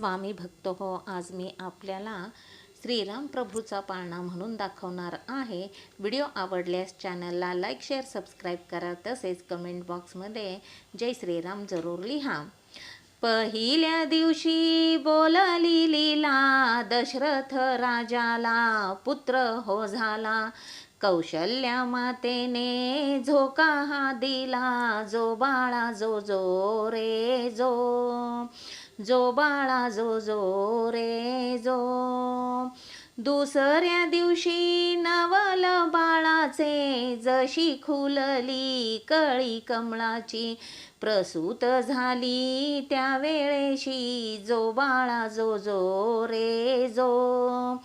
स्वामी भक्त हो आज मी आपल्याला श्रीराम प्रभूचा पाळणा म्हणून दाखवणार आहे. व्हिडिओ आवडल्यास चॅनलला लाईक शेअर सबस्क्राईब करा. तसेच कमेंट बॉक्समध्ये जय श्रीराम जरूर लिहा. पहिल्या दिवशी बोलली लीला दशरथ राजाला पुत्र हो झाला. कौशल्या मातेने झोका हा दिला जो बाळा जो जो रे जो जो बाळा जो जो रे जो. दुसऱ्या दिवशी नवल बाळाचे जशी खुलली कळी कमळाची प्रसूत झाली त्या वेळेशी जो बाळा जो जो रे जो.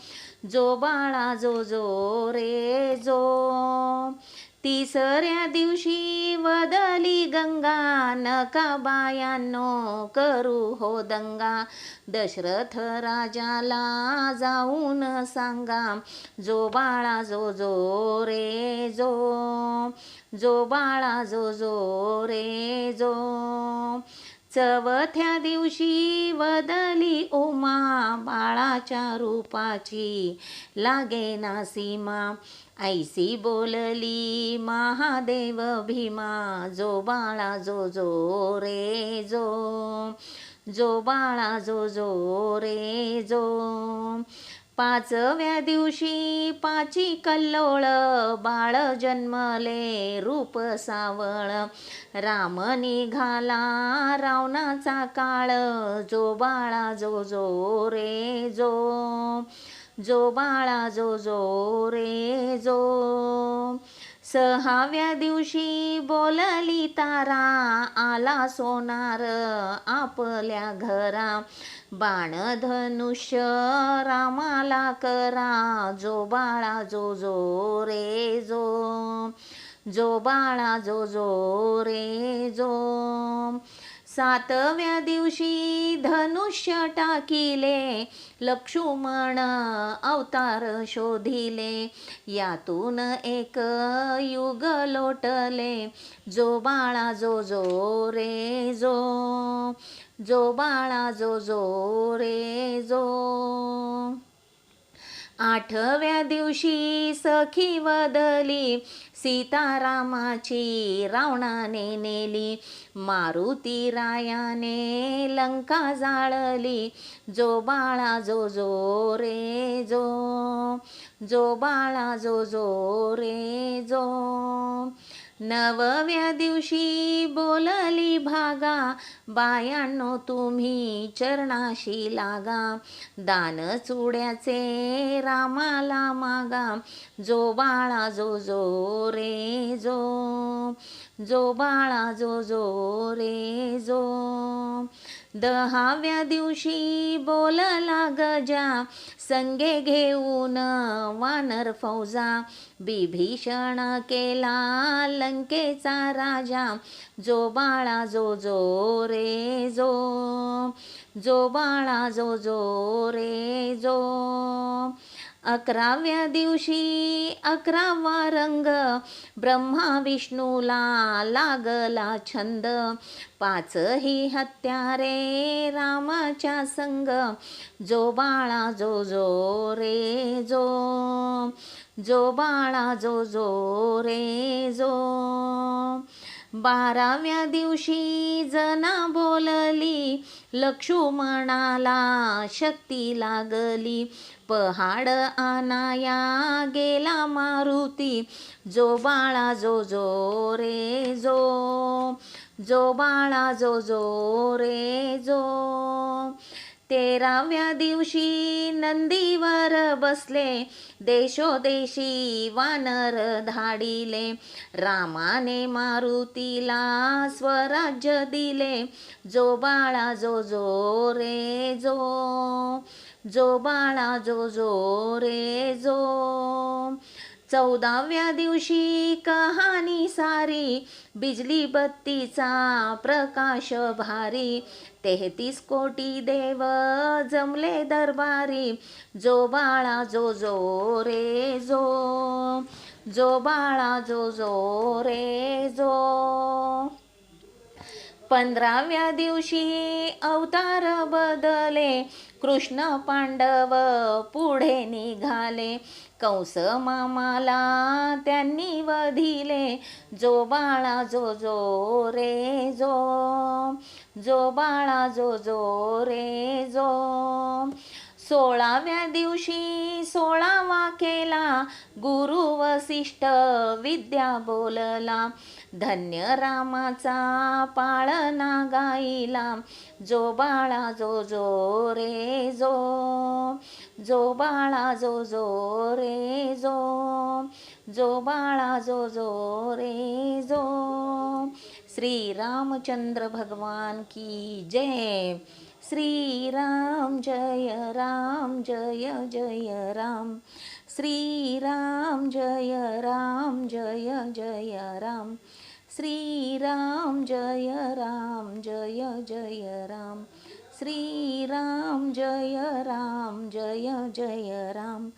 जो बाळा जो जो रे जो. तिसऱ्या दिवशी वदली गंगा नका बायांनो करू हो दंगा. दशरथ राजाला जाऊन सांगा जो बाळा जो जो रे जो जो बाळा जो जो रे जो. चवथ्या दिवशी वदली उमा बाळाच्या रूपाची. लागे ना सीमा ऐसी बोलली महादेव भीमा जो बाळा जो जो रे जो जो बाळा जो जो रे जो. पाचव्या दिवशी पाची कल्लोळ बाळ जन्मले रूप सावळ. राम निघाला रावणाचा काळ जो बाळा जो जो रे जो. जो बाळा जो जो रे जो. सहाव्या दिवशी बोलली तारा आला सोनार आपल्या घरा. बाण धनुष्य रामाला करा जो बाळा जो जो रे जो. जो बाळा जो जो रे जो. सातव्या दिवशी धनुष्य टाकिले लक्ष्मण अवतार शोधिले. यातून एक युग लोटले जो बाळा जो जो रे जो जो बाळा जो जो रे जो. आठव्या दिवशी सखी वदली सीतारामाची रावणाने नेली मारुती रायाने लंका जाळली जो बाळा जो जो रे जो जो बाळा जो जो रे जो. नवव्या दिवशी बोलली भागा बायांनो तुम्ही चरणाशी लागा. दान चुड्याचे रामाला मागा जो बाळा जो जो रे जो. जो बाळा जो जो रे जो. दहाव्या दिवशी बोलला गजा संगे घेऊन वानर फौजा. बिभीषण केला लंकेचा राजा. जो बाळा जो जो रे जो. जो बाळा जो जो रे जो. अकराव्या दिवशी अकरावा रंग. ब्रह्मा विष्णूला लागला छंद. पाच ही हत्यारे रामाच्या संग. जो बाळा जो जो रे जो. जो बाळा जो जो रे जो. बाराव्या दिवशी जना बोलली लक्ष्मणाला शक्ती लागली. पहाड आनाया गेला मारुती जो बाळा जो जो रे जो जो बाळा जो जो रे जो. तेराव्या दिवशी नंदीवर बसले देशोदेशी वानर धाडिले. रामाने मारुतीला स्वराज्य दिले. जो बाळा जो जो रे जो. जो बाळा जो जो रे जो. चौदाव्या दिवशी कहाणी सारी बिजली बत्तीचा प्रकाश भारी तेहतीस कोटी देव जमले दरबारी जो बाळा जो जो रे जो जो बाळा जो जो रे जो. पंधराव्या दिवशी अवतार बदले कृष्ण पांडव पुढे निघाले. कंस मामाला त्यांनी वधिले जो बाळा जो जो रे जो जो बाळा जो जो रे जो. सोळाव्या दिवशी सोळावा केला. गुरु वसिष्ठ विद्या बोलला. धन्य रामाचा पाळना गाईला जो बाळा जो जो रे जो जो बाळा जो जो रे जो जो बाळा जो जो रे जो. श्री रामचंद्र भगवान की जय. श्रीराम जय राम जय जय राम। श्रीराम जय राम जय जय राम। श्रीराम जय राम जय जय राम। श्रीराम जय राम जय जय राम।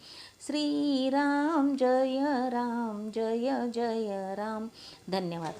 श्रीराम जय राम जय जय राम। धन्यवाद।